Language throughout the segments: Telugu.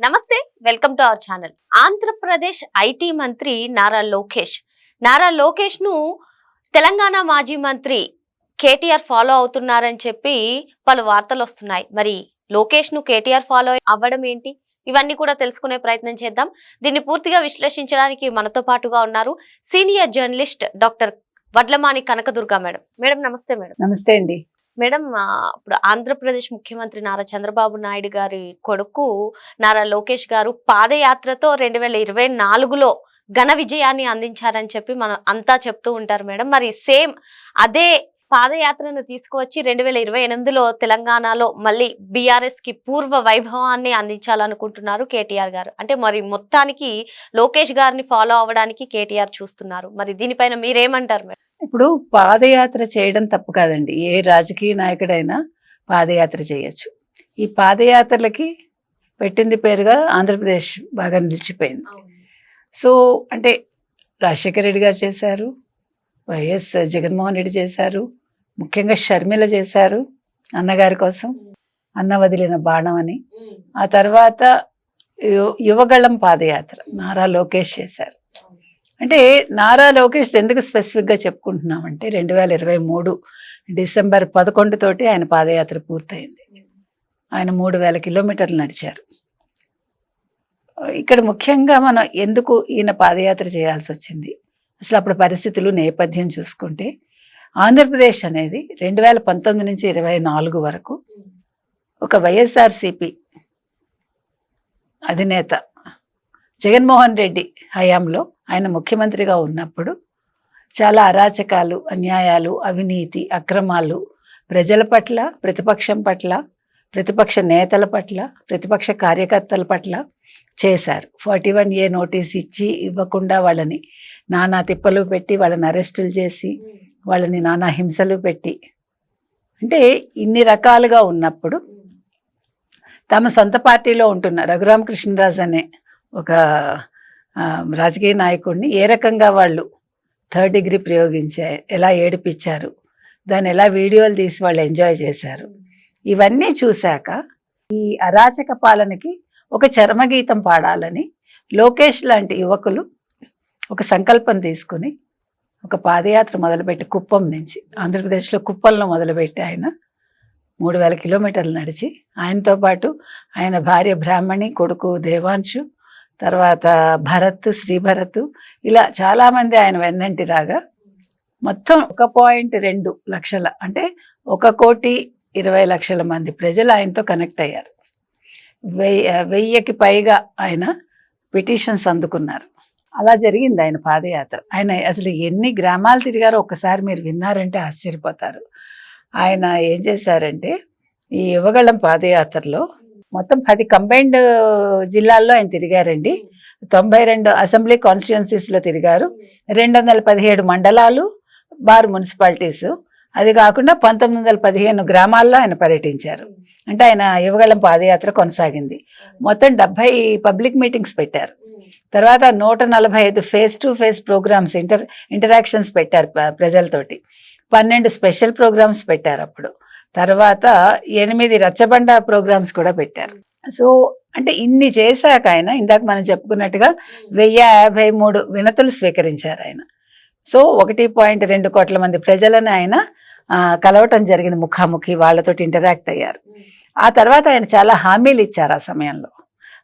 నమస్తే welcome to our channel. Andhra Pradesh IT మంత్రి నారా లోకేష్. నారా లోకేష్ను తెలంగాణ మాజీ మంత్రి కేటీఆర్ ఫాలో అవుతున్నారని చెప్పి పలు వార్తలు వస్తున్నాయి. మరి లోకేష్ను కేటీఆర్ ఫాలో అవ్వడం ఏంటి? ఇవన్నీ కూడా తెలుసుకునే ప్రయత్నం చేద్దాం. దీన్ని పూర్తిగా విశ్లేషించడానికి మనతో పాటుగా ఉన్నారు senior journalist doctor Vadlamani Kanakadurga madam. Madam నమస్తే మేడం. నమస్తే అండి. మేడం ఇప్పుడు ఆంధ్రప్రదేశ్ ముఖ్యమంత్రి నారా చంద్రబాబు నాయుడు గారి కొడుకు నారా లోకేష్ గారు పాదయాత్రతో రెండు వేల ఇరవై నాలుగులో ఘన విజయాన్ని అందించారని చెప్పి మనం అంతా చెప్తూ ఉంటారు మేడం. మరి సేమ్ అదే పాదయాత్రను తీసుకువచ్చి రెండు వేల ఇరవై ఎనిమిదిలో తెలంగాణలో మళ్ళీ బీఆర్ఎస్కి పూర్వ వైభవాన్ని అందించాలనుకుంటున్నారు కేటీఆర్ గారు. అంటే మరి మొత్తానికి లోకేష్ గారిని ఫాలో అవ్వడానికి కేటీఆర్ చూస్తున్నారు. మరి దీనిపైన మీరేమంటారు మేడం? ఇప్పుడు పాదయాత్ర చేయడం తప్పు కాదండి. ఏ రాజకీయ నాయకుడైనా పాదయాత్ర చేయొచ్చు. ఈ పాదయాత్రలకి పెట్టింది పేరుగా ఆంధ్రప్రదేశ్ బాగా నిలిచిపోయింది. సో అంటే రాజశేఖర రెడ్డి గారు చేశారు వైఎస్ జగన్మోహన్ రెడ్డి చేశారు ముఖ్యంగా షర్మిల చేశారు అన్నగారి కోసం అన్న వదిలిన బాణం అని. ఆ తర్వాత యువగళం పాదయాత్ర నారా లోకేష్ చేశారు. అంటే నారా లోకేష్ ఎందుకు స్పెసిఫిక్గా చెప్పుకుంటున్నామంటే రెండు వేల ఇరవై మూడు డిసెంబర్ పదకొండు తోటి ఆయన పాదయాత్ర పూర్తయింది. ఆయన మూడు వేల కిలోమీటర్లు నడిచారు. ఇక్కడ ముఖ్యంగా మనం ఎందుకు ఈయన పాదయాత్ర చేయాల్సి వచ్చింది? అసలు అప్పుడు పరిస్థితులు నేపథ్యం చూసుకుంటే ఆంధ్రప్రదేశ్ అనేది రెండు వేల పంతొమ్మిది నుంచి ఇరవై నాలుగు వరకు ఒక వైఎస్ఆర్సిపి అధినేత జగన్మోహన్ రెడ్డి హయాంలో ఆయన ముఖ్యమంత్రిగా ఉన్నప్పుడు చాలా అరాచకాలు అన్యాయాలు అవినీతి అక్రమాలు ప్రజల పట్ల ప్రతిపక్షం పట్ల ప్రతిపక్ష నేతల పట్ల ప్రతిపక్ష కార్యకర్తల పట్ల చేశారు. ఫార్టీ వన్ ఏ నోటీస్ ఇచ్చి ఇవ్వకుండా వాళ్ళని నానా తిప్పలు పెట్టి వాళ్ళని అరెస్టులు చేసి వాళ్ళని నానా హింసలు పెట్టి అంటే ఇన్ని రకాలుగా ఉన్నప్పుడు తమ సొంత పార్టీలో ఉంటున్న రఘురామకృష్ణరాజు అనే ఒక రాజకీయ నాయకుడిని ఏ రకంగా వాళ్ళు థర్డ్ డిగ్రీ ప్రయోగించే ఎలా ఏడిపించారు దాన్ని ఎలా వీడియోలు తీసి వాళ్ళు ఎంజాయ్ చేశారు ఇవన్నీ చూశాక ఈ అరాచక పాలనకి ఒక చర్మగీతం పాడాలని లోకేష్ లాంటి యువకులు ఒక సంకల్పం తీసుకుని ఒక పాదయాత్ర మొదలుపెట్టి కుప్పం నుంచి ఆంధ్రప్రదేశ్లో కుప్పంలో మొదలుపెట్టి ఆయన మూడు వేల కిలోమీటర్లు నడిచి ఆయనతో పాటు ఆయన భార్య బ్రాహ్మణి కొడుకు దేవాంశు తర్వాత భరత్ శ్రీభరత్ ఇలా చాలామంది ఆయన వెన్నంటి రాగా మొత్తం ఒక పాయింట్ రెండు లక్షల అంటే ఒక కోటి ఇరవై లక్షల మంది ప్రజలు ఆయనతో కనెక్ట్ అయ్యారు. వెయ్యి వెయ్యికి పైగా ఆయన పిటిషన్స్ అందుకున్నారు. అలా జరిగింది ఆయన పాదయాత్ర. ఆయన అసలు ఎన్ని గ్రామాలు తిరిగారో ఒక్కసారి మీరు విన్నారంటే ఆశ్చర్యపోతారు. ఆయన ఏం చేశారంటే ఈ యువగళం పాదయాత్రలో మొత్తం పది కంబైన్డ్ జిల్లాల్లో ఆయన తిరిగారండి. తొంభై రెండు అసెంబ్లీ కాన్స్టిట్యున్సీస్లో తిరిగారు. రెండు వందల పదిహేడు మండలాలు బార్ మున్సిపాలిటీస్. అది కాకుండా పంతొమ్మిది వందల పదిహేను గ్రామాల్లో ఆయన పర్యటించారు. అంటే ఆయన యువగళం పాదయాత్ర కొనసాగింది. మొత్తం డెబ్బై పబ్లిక్ మీటింగ్స్ పెట్టారు. తర్వాత నూట నలభై ఐదు face to face programmes inter interactions పెట్టారు ప్రజలతోటి. పన్నెండు స్పెషల్ ప్రోగ్రామ్స్ పెట్టారు అప్పుడు. తర్వాత ఎనిమిది రచ్చబండ ప్రోగ్రామ్స్ కూడా పెట్టారు. సో అంటే ఇన్ని చేశాక ఆయన ఇందాక మనం చెప్పుకున్నట్టుగా వెయ్యి యాభై మూడు వినతులు స్వీకరించారు ఆయన. సో ఒకటి పాయింట్ రెండు కోట్ల మంది ప్రజలను ఆయన కలవటం జరిగింది ముఖాముఖి వాళ్ళతోటి ఇంటరాక్ట్ అయ్యారు. ఆ తర్వాత ఆయన చాలా హామీలు ఇచ్చారు ఆ సమయంలో.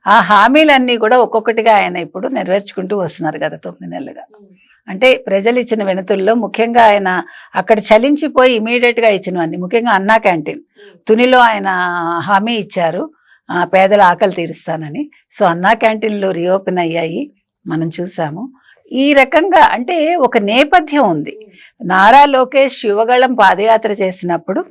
ఆ హామీలన్నీ కూడా ఒక్కొక్కటిగా ఆయన ఇప్పుడు నెరవేర్చుకుంటూ వస్తున్నారు కదా తొమ్మిది నెలలుగా. అంటే ప్రజలు ఇచ్చిన వినతుల్లో ముఖ్యంగా ఆయన అక్కడ చలించిపోయి ఇమీడియట్గా ఇచ్చినవన్నీ. ముఖ్యంగా అన్నా క్యాంటీన్. తునిలో ఆయన హామీ ఇచ్చారు. పేదల ఆకలి తీరుస్తానని. సో అన్నా క్యాంటీన్లు రీఓపెన్ అయ్యాయి. మనం చూసాము. ఈ రకంగా అంటే ఒక నేపథ్యం ఉంది. నారా లోకేష్ యువగళం పాదయాత్ర చేసినప్పుడు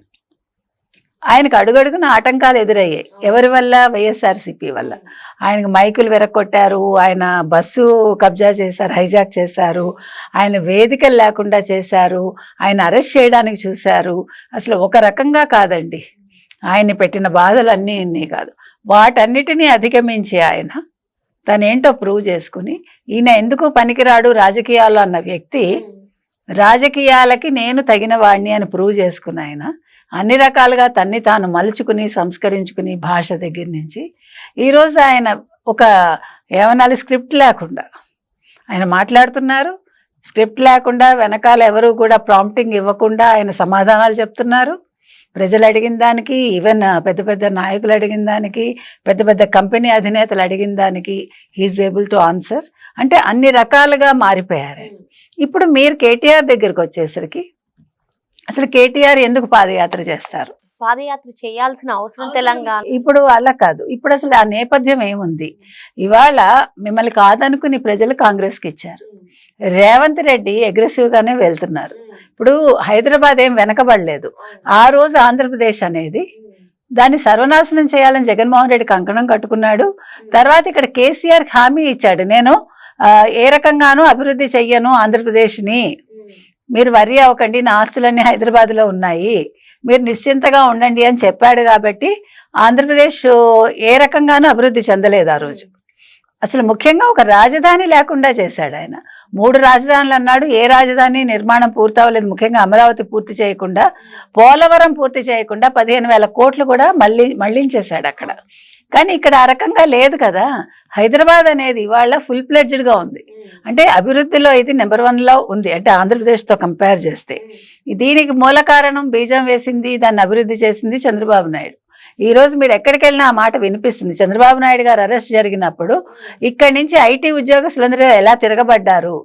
ఆయనకు అడుగడుగున ఆటంకాలు ఎదురయ్యాయి. ఎవరి వల్ల? వైఎస్ఆర్సీపీ వల్ల. ఆయనకు మైకులు వెరక్కొట్టారు. ఆయన బస్సు కబ్జా చేశారు హైజాక్ చేశారు. ఆయన వేదికలు లేకుండా చేశారు. ఆయన అరెస్ట్ చేయడానికి చూశారు. అసలు ఒక రకంగా కాదండి. ఆయన్ని పెట్టిన బాధలన్నీ ఇన్ని కాదు. వాటన్నిటినీ అధిగమించి ఆయన తనేంటో ప్రూవ్ చేసుకుని ఈయన ఎందుకు పనికిరాడు రాజకీయాలు అన్న వ్యక్తి రాజకీయాలకి నేను తగిన వాడిని అని ప్రూవ్ చేసుకున్న ఆయన. అన్ని రకాలుగా తన్ని తాను మలుచుకుని సంస్కరించుకుని భాష దగ్గర నుంచి ఈరోజు ఆయన ఒక ఏమనాలి స్క్రిప్ట్ లేకుండా ఆయన మాట్లాడుతున్నారు. స్క్రిప్ట్ లేకుండా వెనకాల ఎవరు కూడా ప్రాంప్టింగ్ ఇవ్వకుండా ఆయన సమాధానాలు చెప్తున్నారు. ప్రజలు అడిగిన దానికి ఈవెన్ పెద్ద పెద్ద నాయకులు అడిగిన దానికి పెద్ద పెద్ద కంపెనీ అధినేతలు అడిగిన దానికి హీఈస్ ఏబుల్ టు ఆన్సర్ అంటే అన్ని రకాలుగా మారిపోయారు. ఇప్పుడు మీరు కేటీఆర్ దగ్గరికి వచ్చేసరికి అసలు కేటీఆర్ ఎందుకు పాదయాత్ర చేస్తారు? పాదయాత్ర చేయాల్సిన అవసరం తెలంగాణ. ఇప్పుడు అలా కాదు. ఇప్పుడు అసలు ఆ నేపథ్యం ఏముంది? ఇవాళ మిమ్మల్ని కాదనుకుని ప్రజలు కాంగ్రెస్కి ఇచ్చారు. రేవంత్ రెడ్డి అగ్రెసివ్ గానే వెళ్తున్నారు ఇప్పుడు హైదరాబాద్ ఏం వెనకబడలేదు. ఆ రోజు ఆంధ్రప్రదేశ్ అనేది దాన్ని సర్వనాశనం చేయాలని జగన్మోహన్ రెడ్డి కంకణం కట్టుకున్నాడు. తర్వాత ఇక్కడ కేసీఆర్ హామీ ఇచ్చాడు. నేను ఏ రకంగానూ అభివృద్ధి చెయ్యను ఆంధ్రప్రదేశ్ని. మీరు వరి అవ్వకండి నా ఆస్తులన్నీ హైదరాబాద్లో ఉన్నాయి. మీరు నిశ్చింతగా ఉండండి అని చెప్పాడు కాబట్టి ఆంధ్రప్రదేశ్ ఏ రకంగానూ అభివృద్ధి చెందలేదు ఆ రోజు. అసలు ముఖ్యంగా ఒక రాజధాని లేకుండా చేశాడు ఆయన. మూడు రాజధానులు అన్నాడు ఏ రాజధాని నిర్మాణం పూర్తవలేదు ముఖ్యంగా అమరావతి పూర్తి చేయకుండా పోలవరం పూర్తి చేయకుండా పదిహేను వేల కోట్లు కూడా మళ్ళీ మళ్ళించేశాడు అక్కడ. కానీ ఇక్కడ ఆ రకంగా లేదు కదా. హైదరాబాద్ అనేది ఇవాళ ఫుల్గా ఉంది. అంటే అభివృద్ధిలో ఇది నెంబర్లో ఉంది. అంటే ఆంధ్రప్రదేశ్తో కంపేర్ చేస్తే. దీనికి మూల కారణం బీజం వేసింది దాన్ని అభివృద్ధి చేసింది చంద్రబాబు నాయుడు. ఈ రోజు మీరు ఎక్కడికి వెళ్ళినా ఆ మాట వినిపిస్తుంది. చంద్రబాబు నాయుడు గారు అరెస్ట్ జరిగినప్పుడు ఇక్కడి నుంచి ఐటీ ఉద్యోగస్తులందరూ ఎలా తిరగబడ్డారు?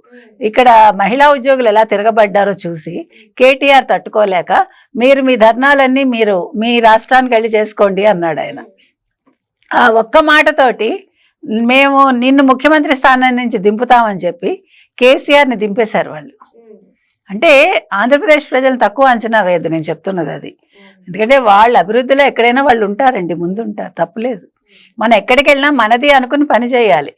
ఇక్కడ మహిళా ఉద్యోగులు ఎలా తిరగబడ్డారో చూసి కేటీఆర్ తట్టుకోలేక మీరు మీ ధర్నాలన్నీ మీరు మీ రాష్ట్రానికి వెళ్ళి చేసుకోండి అన్నాడు ఆయన. ఆ ఒక్క మాటతోటి మేము నిన్ను ముఖ్యమంత్రి స్థానం నుంచి దింపుతామని చెప్పి కేసీఆర్ని దింపేశారు వాళ్ళు. అంటే ఆంధ్రప్రదేశ్ ప్రజలను తక్కువ అంచనా వేయద్దు నేను చెప్తున్నది అది. ఎందుకంటే వాళ్ళ అభివృద్ధిలో ఎక్కడైనా వాళ్ళు ఉంటారండి ముందు ఉంటారు తప్పులేదు మనం ఎక్కడికి వెళ్ళినా మనది అనుకుని పని చేయాలి.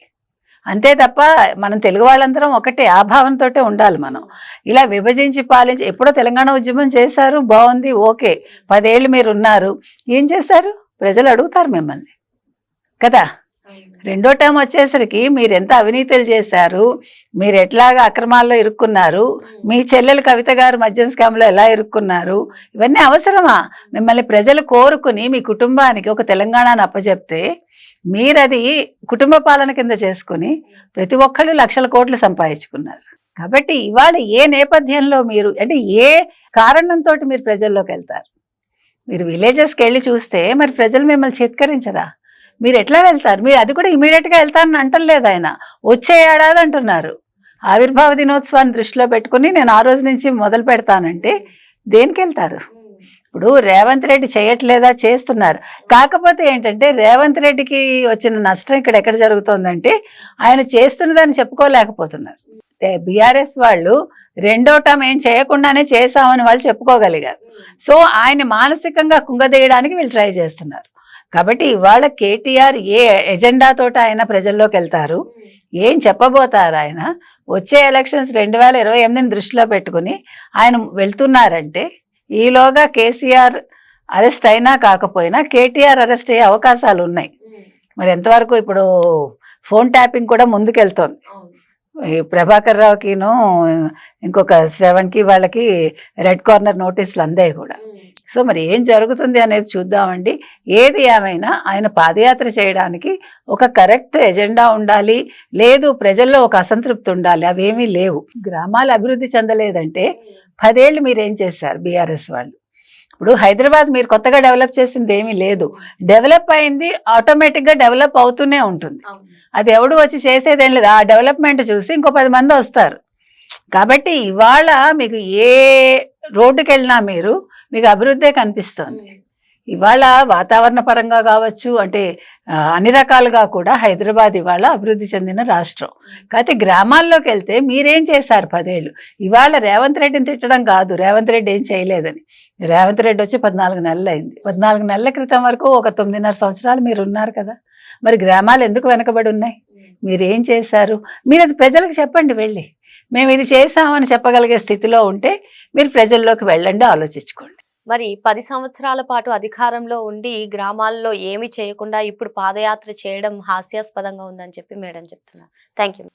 అంతే తప్ప మనం తెలుగు వాళ్ళందరం ఒకటే ఆ భావంతో ఉండాలి మనం. ఇలా విభజించి పాలించి ఎప్పుడో తెలంగాణ ఉద్యమం చేశారు బాగుంది ఓకే. పదేళ్ళు మీరు ఉన్నారు. ఏం చేశారు? ప్రజలు అడుగుతారు మిమ్మల్ని. కదా? రెండో టైం వచ్చేసరికి మీరు ఎంత అవినీతులు చేశారు మీరు ఎట్లాగా అక్రమాల్లో ఇరుక్కున్నారు మీ చెల్లెలు కవిత గారు మద్యం స్కామ్లో ఎలా ఇరుక్కున్నారు ఇవన్నీ అవసరమా? మిమ్మల్ని ప్రజలు కోరుకుని మీ కుటుంబానికి ఒక తెలంగాణను అప్పచెప్తే మీరది కుటుంబ పాలన కింద చేసుకుని ప్రతి ఒక్కళ్ళు లక్షల కోట్లు సంపాదించుకున్నారు. కాబట్టి ఇవాళ ఏ నేపథ్యంలో మీరు అంటే ఏ కారణంతో మీరు ప్రజల్లోకి వెళ్తారు? మీరు విలేజెస్కి వెళ్ళి చూస్తే మరి ప్రజలు మిమ్మల్ని చిత్కరించరా? మీరు ఎట్లా వెళ్తారు? మీరు అది కూడా ఇమీడియట్గా వెళ్తానని అంటలేదు ఆయన. వచ్చే ఏడాది అంటున్నారు. ఆవిర్భావ దినోత్సవాన్ని దృష్టిలో పెట్టుకుని నేను ఆ రోజు నుంచి మొదలు పెడతానంటే దేనికి వెళ్తారు? ఇప్పుడు రేవంత్ రెడ్డి చేయట్లేదా? చేస్తున్నారు. కాకపోతే ఏంటంటే రేవంత్ రెడ్డికి వచ్చిన నష్టం ఇక్కడ ఎక్కడ జరుగుతోందంటే ఆయన చేస్తున్నదని చెప్పుకోలేకపోతున్నారు. బీఆర్ఎస్ వాళ్ళు రెండో టర్మ్ ఏం చేయకుండానే చేశామని వాళ్ళు చెప్పుకోగలిగారు. సో ఆయన మానసికంగా కుంగదీయడానికి వీళ్ళు ట్రై చేస్తున్నారు. కాబట్టి ఇవాళ కేటీఆర్ ఏ ఎజెండాతో ఆయన ప్రజల్లోకి వెళ్తారు? ఏం చెప్పబోతారు ఆయన? వచ్చే ఎలక్షన్స్ రెండు వేల ఇరవై ఎనిమిదిని దృష్టిలో పెట్టుకుని ఆయన వెళ్తున్నారంటే ఈలోగా కేసీఆర్ అరెస్ట్ అయినా కాకపోయినా కేటీఆర్ అరెస్ట్ అయ్యే అవకాశాలు ఉన్నాయి. మరి ఎంతవరకు ఇప్పుడు ఫోన్ ట్యాపింగ్ కూడా ముందుకెళ్తోంది. ఈ ప్రభాకర్ రావుకిను ఇంకొక శ్రవణ్కి వాళ్ళకి రెడ్ కార్నర్ నోటీసులు అందాయి కూడా. సో మరి ఏం జరుగుతుంది అనేది చూద్దామండి. ఏది ఏమైనా ఆయన పాదయాత్ర చేయడానికి ఒక కరెక్ట్ ఎజెండా ఉండాలి లేదు ప్రజల్లో ఒక అసంతృప్తి ఉండాలి అవేమీ లేవు. గ్రామాలు అభివృద్ధి చెందలేదంటే పదేళ్ళు మీరు ఏం చేశారు బీఆర్ఎస్ వాళ్ళు? ఇప్పుడు హైదరాబాద్ మీరు కొత్తగా డెవలప్ చేసింది ఏమీ లేదు. డెవలప్ అయింది ఆటోమేటిక్గా డెవలప్ అవుతూనే ఉంటుంది. అది ఎవడు వచ్చి చేసేదేం లేదు. ఆ డెవలప్మెంట్ చూసి ఇంకో పది మంది వస్తారు. కాబట్టి ఇవాళ మీకు ఏ రోడ్డుకి వెళ్ళినా మీరు మీకు అభివృద్ధే కనిపిస్తుంది. ఇవాళ వాతావరణ పరంగా కావచ్చు అంటే అన్ని రకాలుగా కూడా హైదరాబాద్ ఇవాళ అభివృద్ధి చెందిన రాష్ట్రం. కాకపోతే గ్రామాల్లోకి వెళ్తే మీరేం చేశారు పదేళ్ళు? ఇవాళ రేవంత్ రెడ్డిని తిట్టడం కాదు రేవంత్ రెడ్డి ఏం చేయలేదని. రేవంత్ రెడ్డి వచ్చి పద్నాలుగు నెలలు అయింది. పద్నాలుగు నెలల క్రితం వరకు ఒక తొమ్మిదిన్నర సంవత్సరాలు మీరు ఉన్నారు కదా. మరి గ్రామాలు ఎందుకు వెనకబడి ఉన్నాయి? మీరు చేశారు? మీరు అది ప్రజలకు చెప్పండి వెళ్ళి. మేము ఇది చేసామని చెప్పగలిగే స్థితిలో ఉంటే మీరు ప్రజల్లోకి వెళ్ళండి ఆలోచించుకోండి. మరి పది సంవత్సరాల పాటు అధికారంలో ఉండి గ్రామాల్లో ఏమీ చేయకుండా ఇప్పుడు పాదయాత్ర చేయడం హాస్యాస్పదంగా ఉందని చెప్పి మేడం చెప్తున్నారు. Thank you.